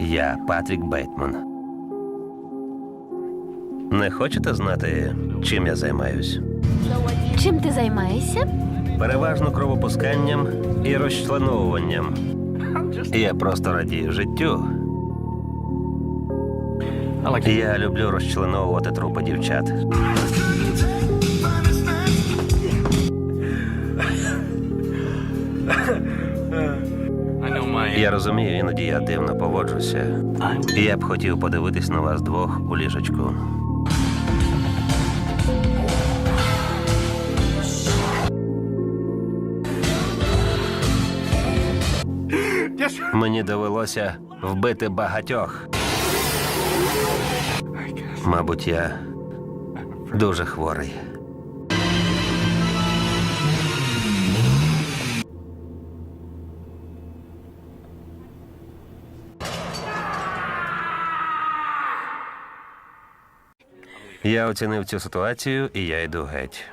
Я Патрік Бейтман. Не хочете знати, чим я займаюсь? Чим ти займаєшся? Переважно кровопусканням і розчленовуванням. Я просто радію життю. Я люблю розчленовувати трупи дівчат. Я розумію, іноді я дивно поводжуся. Я б хотів подивитись на вас двох у ліжечку. Мені довелося вбити багатьох. Мабуть, я дуже хворий. Я оцінив цю ситуацію і я йду геть.